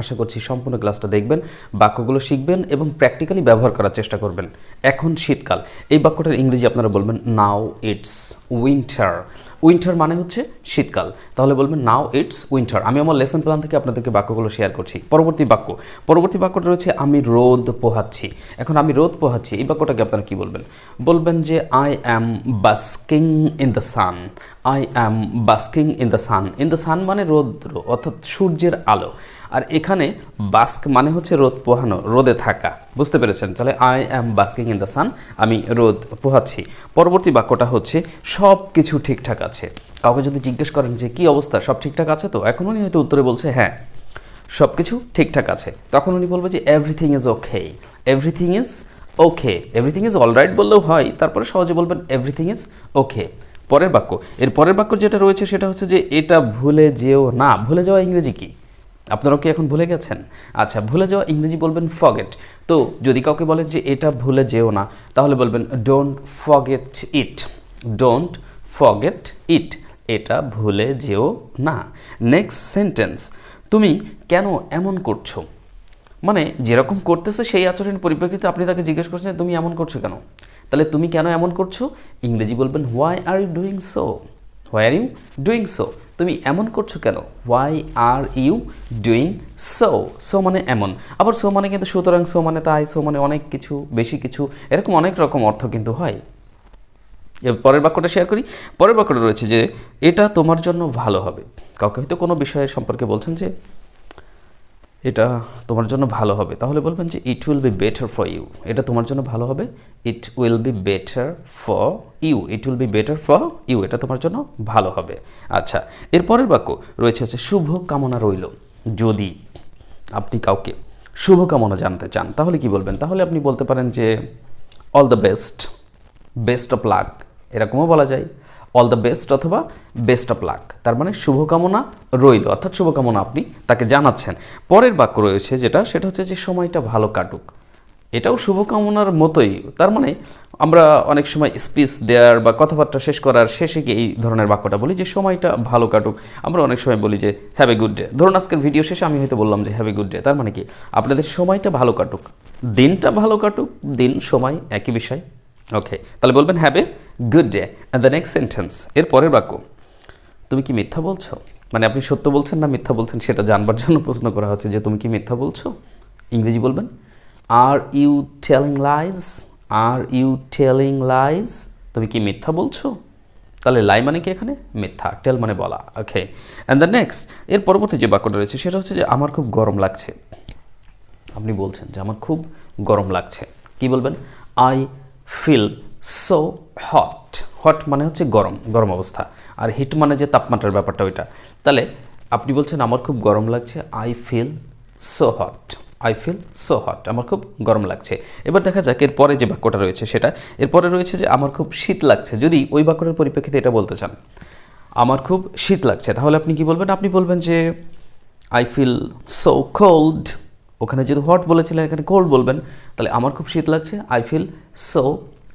আশা করছি সম্পূর্ণ ক্লাসটা দেখবেন, বাক্যগুলো শিখবেন এবং প্র্যাকটিক্যালি ব্যবহার করার চেষ্টা করবেন। এখন শীতকাল, এই বাক্যটার ইংরেজি আপনারা বলবেন নাও ইটস উইন্টার উইন্টার মানে হচ্ছে শীতকাল। তাহলে বলবেন নাও ইটস উইন্টার আমি আমার লেসন প্ল্যান থেকে আপনাদেরকে বাক্যগুলো শেয়ার করছি। পরবর্তী বাক্য। পরবর্তী বাক্যটা রয়েছে আমি রোদ পোহাচ্ছি। এখন আমি রোদ পোহাচ্ছি, এই বাক্যটাকে আপনারা কি বলবেন? বলবেন যে I am basking in the sun I am basking in the sun in the sun মানে রৌদ্র, অর্থাৎ সূর্যের আলো। আর এখানে বাস্ক মানে হচ্ছে রোদ পোহানো, রোদে থাকা। বুঝতে পেরেছেন? তাহলে I am basking in the sun আমি রোদ পোহাচ্ছি। পরবর্তী বাক্যটা হচ্ছে সব কিছু ঠিকঠাক আছে। কাউকে যদি জিজ্ঞেস করেন যে, কি অবস্থা? সব ঠিকঠাক আছে তো? এখন উনি হয়তো উত্তরে বলছে হ্যাঁ সব কিছু ঠিকঠাক আছে। তখন উনি বলবে যে everything is okay everything is okay everything is alright বললেও হয়, তারপরে সহজে বলবেন এভরিথিং ইজ ওকে পরের বাক্য, এর পরের বাক্য যেটা রয়েছে সেটা হচ্ছে যে, এটা ভুলে যেও না। ভুলে যাওয়া ইংরেজি কি? আপনারাও কি এখন ভুলে গেছেন? আচ্ছা ভুলে যাওয়া ইংরেজি বলবেন ফগেট তো যদি কাউকে বলেন যে এটা ভুলে যেও না, তাহলে বলবেন don't forget it don't forget it এটা ভুলে যেও না। নেক্সট সেন্টেন্স তুমি কেন এমন করছ? মানে যেরকম করতেছে সেই আচরণের পরিপ্রেক্ষিতে আপনি তাকে জিজ্ঞেস করছেন তুমি এমন করছ কেন? তাহলে তুমি কেন এমন করছ? ইংরেজি বলবেন why are you doing so why are you doing so তুমি এমন করছ কেন? Why are you doing so so মানে এমন। আবার সো মানে কিন্তু সুতরাং সো মানে তাই সো মানে অনেক কিছু, বেশি কিছু, এরকম অনেক রকম অর্থ কিন্তু হয়। পরের বাক্যটা শেয়ার করি। পরের বাক্যটা রয়েছে যে, এটা তোমার জন্য ভালো হবে। কাউকে হয়তো কোনো বিষয়ের সম্পর্কে বলছেন যে এটা তোমার জন্য ভালো হবে। তাহলে বলবেন যে it will be better for you এটা তোমার জন্য ভালো হবে। It will be better for you it will be better for you এটা তোমার জন্য ভালো হবে। আচ্ছা এর পরের বাক্য রয়েছে হচ্ছে শুভ কামনা রইল। যদি আপনি কাউকে শুভ কামনা জানতে চান, তাহলে কি বলবেন? তাহলে আপনি বলতে পারেন যে all the best best of luck এরকমও বলা যায়। অল দ্য বেস্ট অথবা বেস্ট অফ লাক তার মানে শুভকামনা রইল, অর্থাৎ শুভকামনা আপনি তাকে জানাচ্ছেন। পরের বাক্য রয়েছে যেটা, সেটা হচ্ছে যে সময়টা ভালো কাটুক। এটাও শুভকামনার মতোই। তার মানে আমরা অনেক সময় স্পিচ দেওয়ার বা কথাবার্তা শেষ করার শেষে গিয়ে এই ধরনের বাক্যটা বলি যে সময়টা ভালো কাটুক। আমরা অনেক সময় বলি যে হ্যাভ এ গুড ডে ধরুন আজকের ভিডিও শেষে আমি হয়তো বললাম যে হ্যাভ এ গুড ডে তার মানে কি? আপনাদের সময়টা ভালো কাটুক। দিনটা ভালো কাটুক, দিন, সময় একই বিষয়। ওকে তাহলে বলবেন have a good day and the next sentence এর পরের বাক্য, তুমি কি মিথ্যা বলছো? মানে আপনি সত্য বলছেন না মিথ্যা বলছেন সেটা জানবার জন্য প্রশ্ন করা হচ্ছে যে তুমি কি মিথ্যা বলছো? ইংরেজি বলবেন are you telling lies are you telling lies তুমি কি মিথ্যা বলছো? তাহলে লাই মানে কি এখানে? মিথ্যা টেল মানে বলা। ওকে অ্যান্ড দ্য নেক্সট এর পরবর্তী যে বাক্যটা রয়েছে সেটা হচ্ছে যে আমার খুব গরম লাগছে। আপনি বলছেন যে আমার খুব গরম লাগছে। কি বলবেন? I feel so hot hot মানে হচ্ছে গরম গরম অবস্থা। আর হিট মানে যে তাপমাত্রার ব্যাপারটা ওইটা। তাহলে আপনি বলছেন আমার খুব গরম লাগছে I feel so hot I feel so hot আমার খুব গরম লাগছে। এবার দেখা যাক এরপরে যে বাক্যটা রয়েছে সেটা এরপরে রয়েছে যে আমার খুব শীত লাগছে। যদি ওই বাক্যটার পরিপ্রেক্ষিতে এটা বলতে চান, আমার খুব শীত লাগছে, তাহলে আপনি কি বলবেন? আপনি বলবেন যে আই ফিল সো কোল্ড ওখানে যেহেতু হট বলেছিলেন, এখানে কোল্ড বলবেন, তাহলে আমার খুব শীত লাগছে I feel so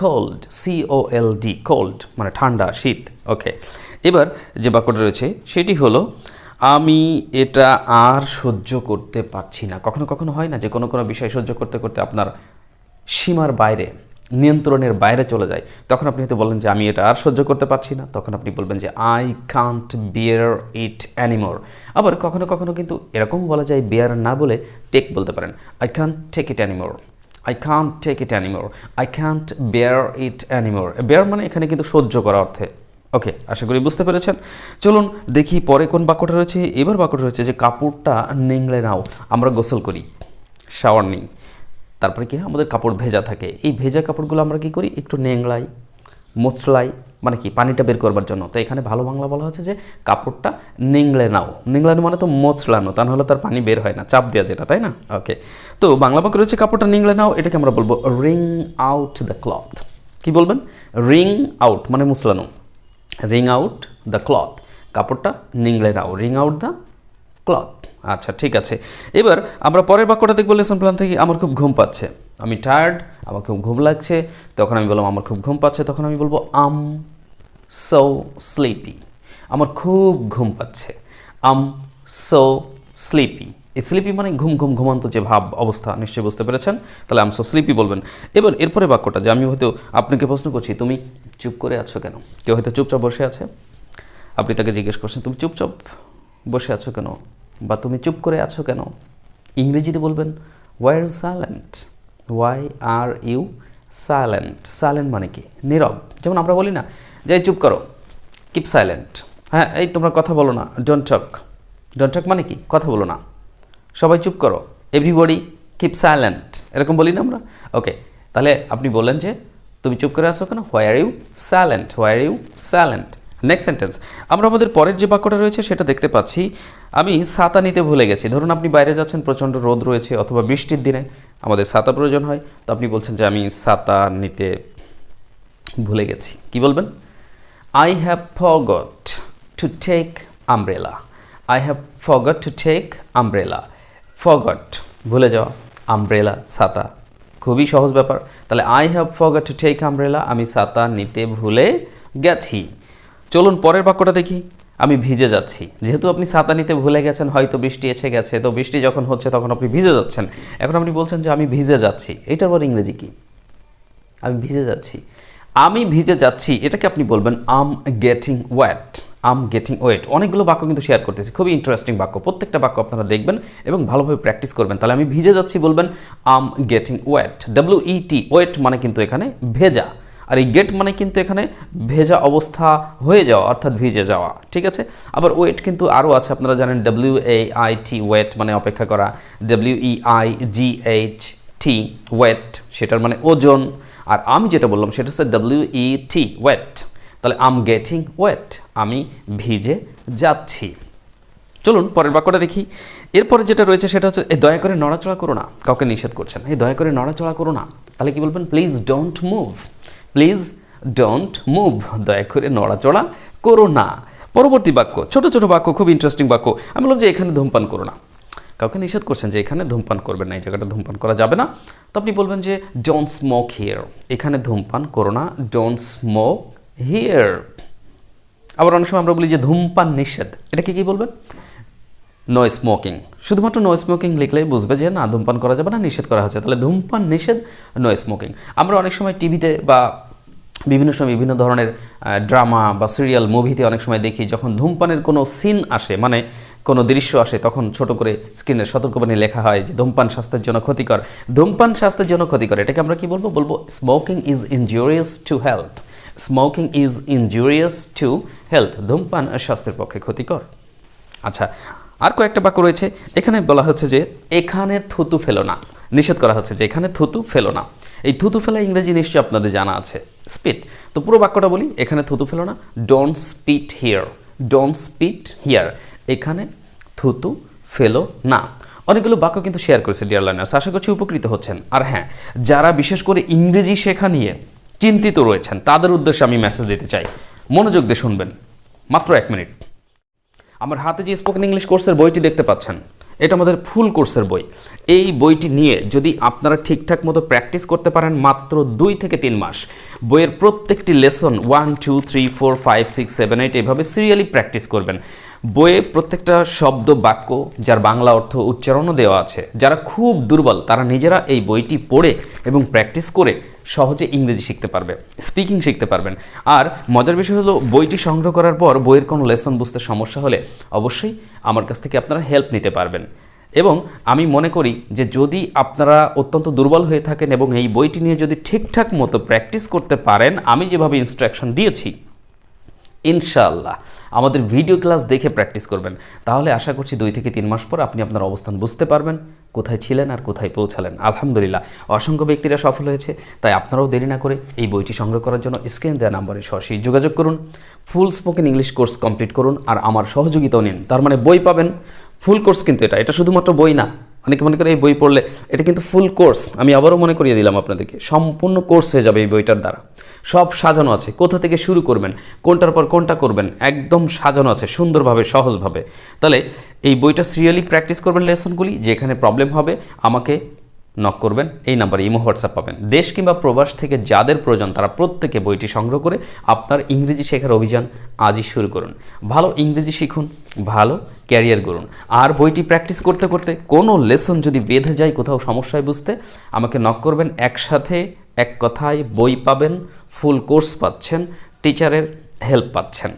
cold C O L D cold মানে ঠান্ডা, শীত ওকে এবার যে বাক্যটা রয়েছে, সেটি হলো, আমি এটা আর সহ্য করতে পারছি না। কখনো কখনো হয় না যে কোনো কোনো বিষয় সহ্য করতে করতে আপনার সীমার বাইরে নিয়ন্ত্রণের বাইরে চলে যায়। তখন আপনি হয়তো বলেন যে, আমি এটা আর সহ্য করতে পারছি না। তখন আপনি বলবেন যে I can't bear it anymore আবার কখনো কখনো কিন্তু এরকম বলা যায় বিয়ার না বলে টেক বলতে পারেন। I can't take it anymore I can't take it anymore I can't bear it anymore bear মানে এখানে কিন্তু সহ্য করা অর্থে। ওকে, আশা করি বুঝতে পেরেছেন। চলুন দেখি পরে কোন বাক্যটা রয়েছে। এবার বাক্যটা রয়েছে যে, কাপড়টা নিংড়ে নাও, আমরা গোসল করি। শাওয়ার নিই। তারপরে কি হয়? আমাদের কাপড় ভেজা থাকে। এই ভেজা কাপড়গুলো আমরা কি করি? একটু নেংলাই মোচলাই মানে কি, পানিটা বের করবার জন্য। তো এখানে ভালো বাংলা বলা হচ্ছে যে কাপড়টা নিংড়ে নাও। নিংড়ানো মানে তো মোচলানো তা নাহলে তার পানি বের হয় না। চাপ দেওয়া যেটা, তাই না? ওকে তো বাংলা বাক্য রয়েছে কাপড়টা নিংড়ে নাও, এটাকে আমরা বলব রিং আউট দ্য ক্লথ কি বলবেন? রিং আউট মানে মুসলানো। রিং আউট দ্য ক্লথ কাপড়টা নিংড়ে নাও। রিং আউট দ্য ক্লথ আচ্ছা ঠিক আছে। এবার আমরা পরের বাক্যটা দেখব লেসন প্ল্যান থেকে। আমার খুব ঘুম পাচ্ছে। আমি টায়ার্ড আমার খুব ঘুম লাগছে। তখন আমি বললাম, আমার খুব ঘুম পাচ্ছে। তখন আমি বলব আম সো স্লিপি আমার খুব ঘুম পাচ্ছে। আম সো স্লিপি এই স্লিপি মানে ঘুম ঘুম, ঘুমান্ত যে ভাব, অবস্থা, নিশ্চয়ই বুঝতে পেরেছেন? তাহলে আম সো স্লিপি বলবেন। এবার এরপরে বাক্যটা যে আমি হয়তো আপনাকে প্রশ্ন করছি, তুমি চুপ করে আছো কেন? কেউ হয়তো চুপচাপ বসে আছে। আপনি তাকে জিজ্ঞেস করছেন, তুমি চুপচাপ বসে আছো কেন? বা তুমি চুপ করে আছো কেন? ইংরেজিতে বলবেন why are silent why are you silent silent মানে কি? নীরব। যেমন আমরা বলি না, যে চুপ করো কিপ সাইলেন্ট হ্যাঁ এই তোমরা কথা বলো না ডোন্ট টক ডোন্ট টক মানে কি? কথা বলো না। সবাই চুপ করো এভরিবডি কিপ সাইলেন্ট এরকম বলি না আমরা? ওকে তাহলে আপনি বললেন যে, তুমি চুপ করে আসো কেন? Why are you silent are you silent next sentence আমরা আমাদের পরের যে বাক্যটা রয়েছে সেটা দেখতে পাচ্ছি। আমি ছাতা নিতে ভুলে গেছি। ধরুন আপনি বাইরে যাচ্ছেন, প্রচণ্ড রোদ রয়েছে অথবা বৃষ্টির দিনে আমাদের ছাতা প্রয়োজন হয়। তো আপনি বলছেন যে আমি ছাতা নিতে ভুলে গেছি। কি বলবেন? I have forgot to take umbrella I have forgot to take umbrella forgot ভুলে যাওয়া। আমব্রেলা ছাতা খুবই সহজ ব্যাপার। তাহলে I have forgot to take umbrella আমি ছাতা নিতে ভুলে গেছি। চলুন পরের বাক্যটা দেখি। আমি ভিজে যাচ্ছি। যেহেতু আপনি ছাতা নিতে ভুলে গেছেন, হয়তো বৃষ্টি এসে গেছে, তো বৃষ্টি যখন হচ্ছে তখন আপনি ভিজে যাচ্ছেন। এখন আপনি বলছেন যে আমি ভিজে যাচ্ছি। এটার পর ইংরেজি কি? আমি ভিজে যাচ্ছি। আমি ভিজে যাচ্ছি, এটাকে আপনি বলবেন I'm getting wet I'm getting wet অনেকগুলো বাক্য কিন্তু শেয়ার করতেছি। খুবই ইন্টারেস্টিং বাক্য। প্রত্যেকটা বাক্য আপনারা দেখবেন এবং ভালোভাবে প্র্যাকটিস করবেন। তাহলে আমি ভিজে যাচ্ছি বলবেন I'm getting wet W E T wet মানে কিন্তু এখানে ভেজা। আর এই গেট মানে কিন্তু এখানে ভেজা অবস্থা হয়ে যাওয়া, অর্থাৎ ভিজে যাওয়া, ঠিক আছে? আবার ওয়েট কিন্তু আরও আছে, আপনারা জানেন W A I T wait মানে অপেক্ষা করা W E I G H T weight সেটার মানে ওজন, আর আমি যেটা বললাম সেটা হচ্ছে ডাব্লিউ ই টি ওয়েট তাহলে আম গেটিং ওয়েট আমি ভিজে যাচ্ছি। চলুন পরের বাক্যটা দেখি। এরপরে যেটা রয়েছে সেটা হচ্ছে এই দয়া করে নড়াচড়া করো না। কাউকে নিষেধ করছেন এই দয়া করে নড়াচড়া করো না। তাহলে কি বলবেন? Please don't move please don't move দয়া করে নড়াচড়া করো না। পরবর্তী বাক্য, ছোট ছোট বাক্য, খুব ইন্টারেস্টিং বাক্য। আমি বললাম যে, এখানে ধূমপান করো না। কাউকে নিষেধ করছেন যে, এখানে ধূমপান করবেন না, এই জায়গাটা ধূমপান করা যাবে না। তো আপনি বলবেন যে ডোন্ট স্মোক হিয়ার এখানে ধূমপান করো না ডোন্ট স্মোক হিয়ার আবার অনেক সময় আমরা বলি যে, ধূমপান নিষেধ। এটা কি কি বলবেন? নো স্মোকিং শুধুমাত্র নো স্মোকিং লিখলেই বুঝবে যে না, ধূমপান করা যাবে না, নিষেধ করা হচ্ছে। তাহলে ধূমপান, নিষেধ নো স্মোকিং আমরা অনেক সময় টিভিতে বা বিভিন্ন সময় বিভিন্ন ধরনের ড্রামা বা সিরিয়াল মুভিতে অনেক সময় দেখি, যখন ধূমপানের কোনো সিন আসে মানে কোনো দৃশ্য আসে, তখন ছোট করে স্ক্রিনের সতর্কবাণী লেখা হয় যে ধূমপান স্বাস্থ্যের জন্য ক্ষতিকর। ধূমপান স্বাস্থ্যের জন্য ক্ষতিকর, এটাকে আমরা কি বলব? বলব smoking is injurious to health smoking is injurious to health ধূমপান স্বাস্থ্যের পক্ষে ক্ষতিকর। আচ্ছা আর কয়েকটা বাক্য রয়েছে। এখানে বলা হচ্ছে যে, এখানে থুতু ফেলো না। নিষেধ করা হচ্ছে যে, এখানে থুতু ফেলো না। এই থুতু ফেলা ইংরেজি নিশ্চয়ই আপনাদের জানা আছে। স্পিট। তো পুরো বাক্যটা বলি, এখানে থুতু ফেলো না। Don't spit here don't spit here এখানে থুতু ফেলো না। অনেকগুলো বাক্য কিন্তু শেয়ার করেছে ডিয়ার লার্নার্স আশা করছি উপকৃত হচ্ছেন। আর হ্যাঁ যারা বিশেষ করে ইংরেজি শেখা নিয়ে চিন্তিত রয়েছেন, তাদের উদ্দেশ্যে আমি মেসেজ দিতে চাই। মনোযোগ দিয়ে শুনবেন। মাত্র এক মিনিট। আমার হাতে যে স্পোকেন ইংলিশ কোর্সের বইটি দেখতে পাচ্ছেন, এটা আমাদের ফুল কোর্সের বই। এই বইটি নিয়ে যদি আপনারা ঠিকঠাক মতো প্র্যাকটিস করতে পারেন মাত্র দুই থেকে তিন মাস, বইয়ের প্রত্যেকটি lesson one two three four five six seven eight এইভাবে সিরিয়ালি প্র্যাকটিস করবেন। বইয়ে প্রত্যেকটা শব্দ, বাক্য, যার বাংলা অর্থ উচ্চারণও দেওয়া আছে, যারা খুব দুর্বল, তারা নিজেরা এই বইটি পড়ে এবং প্র্যাকটিস করে সহজে ইংরেজি শিখতে পারবে স্পিকিং শিখতে পারবেন। আর মজার বিষয় হলো, বইটি সংগ্রহ করার পর বইয়ের কোনো লেসন বুঝতে সমস্যা হলে অবশ্যই আমার কাছ থেকে আপনারা হেল্প নিতে পারবেন। এবং আমি মনে করি যে যদি আপনারা অত্যন্ত দুর্বল হয়ে থাকেন এবং এই বইটি নিয়ে যদি ঠিকঠাক মতো প্র্যাকটিস করতে পারেন, আমি যেভাবে ইনস্ট্রাকশন দিয়েছি ইনশাআল্লাহ। আমাদের ভিডিও ক্লাস দেখে প্র্যাকটিস করবেন। তাহলে আশা করছি দুই থেকে তিন মাস পর আপনি আপনার অবস্থান বুঝতে পারবেন, কোথায় ছিলেন আর কোথায় পৌঁছালেন। আলহামদুলিল্লাহ, অসংখ্য ব্যক্তিরা সফল হয়েছে, তাই আপনারাও দেরি না করে এই বইটি সংগ্রহ করার জন্য স্ক্রিন দেওয়া নাম্বারে সরাসরি যোগাযোগ করুন, full spoken English course complete করুন, আর আমার সহযোগিতাও নিন। তার মানে বই পাবেন, ফুল কোর্স কিন্তু এটা এটা শুধুমাত্র বই না। অনেকে মনে করে এই বই পড়লে এটা কিন্তু ফুল কোর্স, আমি আবারও মনে করিয়ে দিলাম আপনাদেরকে, সম্পূর্ণ কোর্স হয়ে যাবে এই বইটার দ্বারা। সব সাজানো আছে। কোথা থেকে শুরু করবেন? কোনটার পর কোনটা করবেন? একদম সাজানো আছে, সুন্দরভাবে, সহজভাবে। তাহলে এই বইটা সিরিয়ালি প্র্যাকটিস করবেন লেসনগুলি, যেখানে প্রবলেম হবে, আমাকে নক করবেন, এই নাম্বারে ইমো হোয়াটসঅ্যাপ পাবেন। দেশ কিংবা প্রবাস থেকে যাদের প্রয়োজন, তারা প্রত্যেকে বইটি সংগ্রহ করে আপনার ইংরেজি শেখার অভিযান আজই শুরু করুন। ভালো ইংরেজি শিখুন, ভালো ক্যারিয়ার করুন আর বইটি প্র্যাকটিস করতে করতে কোনো লেসন যদি বেঁধে যায়, কোথাও সমস্যায় বুঝতে, আমাকে নক করবেন, একসাথে এক কথায় বই পাবেন ফুল কোর্স পাচ্ছেন, টিচারের হেল্প পাচ্ছেন।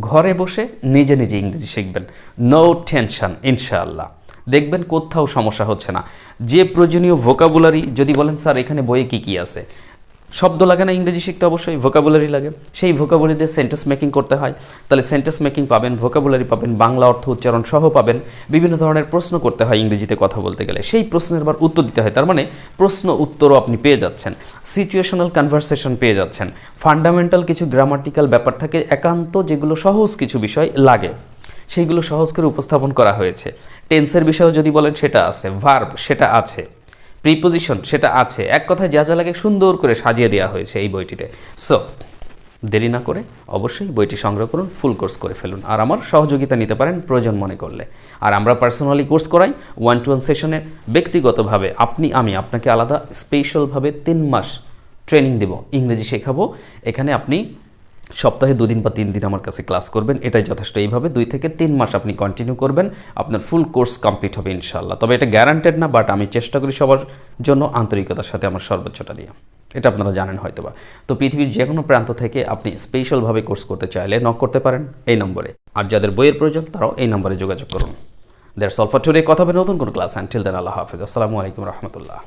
ঘরে বসে নিজে নিজে ইংরেজি শিখবেন। নো টেনশন ইনশাআল্লাহ। দেখবেন কোথাও সমস্যা হচ্ছে না। যে প্রয়োজনীয় ভোকাবুলারি যদি বলেন, স্যার, এখানে বইয়ে কি কি আছে? শব্দ লাগে না, ইংরেজি শিখতে অবশ্যই ভোকাবুলারি লাগে। সেই ভোকাবুলারি দিয়ে সেন্টেন্স মেকিং করতে হয়। তাহলে সেন্টেন্স মেকিং পাবেন ভোকাবুলারি পাবেন, বাংলা অর্থ উচ্চারণ সহ পাবেন, বিভিন্ন ধরনের প্রশ্ন করতে হয় ইংরেজিতে কথা বলতে গেলে। সেই প্রশ্নের আবার উত্তর দিতে হয়, তার মানে প্রশ্ন উত্তরও আপনি পেয়ে যাচ্ছেন। সিচুয়েশনাল কনভারসেশন পেয়ে যাচ্ছেন। ফান্ডামেন্টাল কিছু গ্রামাটিক্যাল ব্যাপার থাকে, একান্ত যেগুলো সহজ কিছু বিষয় লাগে। সেইগুলো সহজ করে উপস্থাপন করা হয়েছে। টেন্সের বিষয়েও যদি বলেন, সেটা আছে। ভার্ব সেটা আছে। প্রিপোজিশন সেটা আছে। এক কথায় যা যা লাগে সুন্দর করে সাজিয়ে দেওয়া হয়েছে এই বইটিতে। সো দেরি না করে অবশ্যই বইটি সংগ্রহ করুন ফুল কোর্স করে ফেলুন। আর আমার সহযোগিতা নিতে পারেন প্রয়োজন মনে করলে। আর আমরা পার্সোনালি কোর্স করাই ওয়ান টু ওয়ান সেশনে ব্যক্তিগতভাবে আপনি, আমি আপনাকে আলাদা স্পেশালভাবে তিন মাস ট্রেনিং দেব। ইংরেজি শেখাবো। এখানে আপনি সপ্তাহে দুদিন বা তিন দিন আমার কাছে ক্লাস করবেন, এটাই যথেষ্ট। এইভাবে দুই থেকে তিন মাস আপনি কন্টিনিউ করবেন, আপনার ফুল কোর্স কমপ্লিট হবে ইনশাল্লাহ তবে এটা গ্যারান্টেড না বাট আমি চেষ্টা করি সবার জন্য আন্তরিকতার সাথে আমার সর্বোচ্চটা দিয়ে। এটা আপনারা জানেন হয়তোবা। তো পৃথিবীর যে কোনো প্রান্ত থেকে আপনি স্পেশালভাবে কোর্স করতে চাইলে নক করতে পারেন এই নম্বরে। আর যাদের বইয়ের প্রয়োজন, তারাও এই নম্বরে যোগাযোগ করুন। দেড় সলফার টুডে কথা হবে নতুন কোনো ক্লাস অ্যান্ড অ্যান্টিল দেন আল্লাহ হাফিজ। আসসালামু আলাইকুম রহমতুল্লাহ।